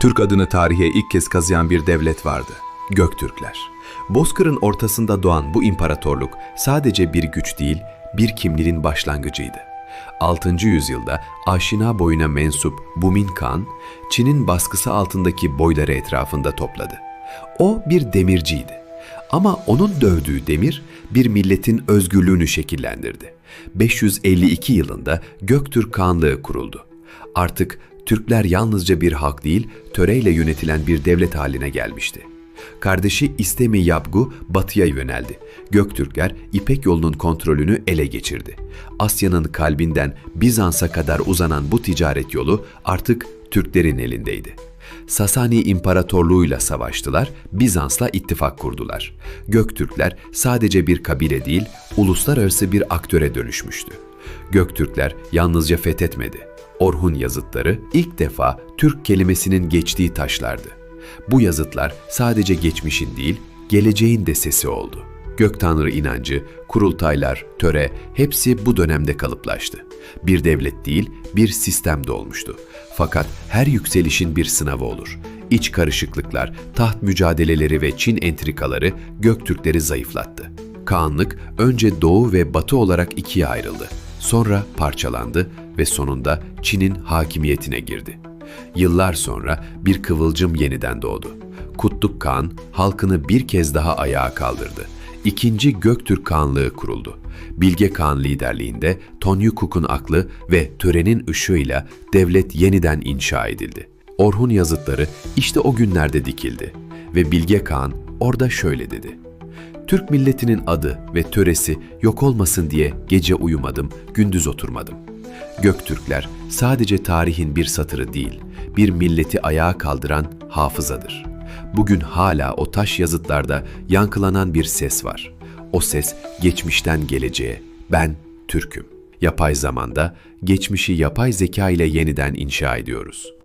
Türk adını tarihe ilk kez kazıyan bir devlet vardı. Göktürkler. Bozkır'ın ortasında doğan bu imparatorluk sadece bir güç değil, bir kimliğin başlangıcıydı. 6. yüzyılda aşina boyuna mensup Bumin Khan, Çin'in baskısı altındaki boyları etrafında topladı. O bir demirciydi. Ama onun dövdüğü demir bir milletin özgürlüğünü şekillendirdi. 552 yılında Göktürk Kağanlığı kuruldu. Artık Türkler yalnızca bir halk değil, töreyle yönetilen bir devlet haline gelmişti. Kardeşi İstemi Yabgu batıya yöneldi. Göktürkler İpek yolunun kontrolünü ele geçirdi. Asya'nın kalbinden Bizans'a kadar uzanan bu ticaret yolu artık Türklerin elindeydi. Sasani İmparatorluğu'yla savaştılar, Bizans'la ittifak kurdular. Göktürkler sadece bir kabile değil, uluslararası bir aktöre dönüşmüştü. Göktürkler yalnızca fethetmedi. Orhun yazıtları ilk defa Türk kelimesinin geçtiği taşlardı. Bu yazıtlar sadece geçmişin değil, geleceğin de sesi oldu. Gök Tanrı inancı, kurultaylar, töre hepsi bu dönemde kalıplaştı. Bir devlet değil, bir sistem de olmuştu. Fakat her yükselişin bir sınavı olur. İç karışıklıklar, taht mücadeleleri ve Çin entrikaları Göktürkleri zayıflattı. Kağanlık önce doğu ve batı olarak ikiye ayrıldı. Sonra parçalandı ve sonunda Çin'in hakimiyetine girdi. Yıllar sonra bir kıvılcım yeniden doğdu. Kutluk Kağan halkını bir kez daha ayağa kaldırdı. İkinci Göktürk Kağanlığı kuruldu. Bilge Kağan liderliğinde Tonyukuk'un aklı ve törenin ışığıyla devlet yeniden inşa edildi. Orhun yazıtları işte o günlerde dikildi ve Bilge Kağan orada şöyle dedi. Türk milletinin adı ve töresi yok olmasın diye gece uyumadım, gündüz oturmadım. Göktürkler sadece tarihin bir satırı değil, bir milleti ayağa kaldıran hafızadır. Bugün hala o taş yazıtlarda yankılanan bir ses var. O ses geçmişten geleceğe, ben Türk'üm. Yapay zamanda geçmişi yapay zeka ile yeniden inşa ediyoruz.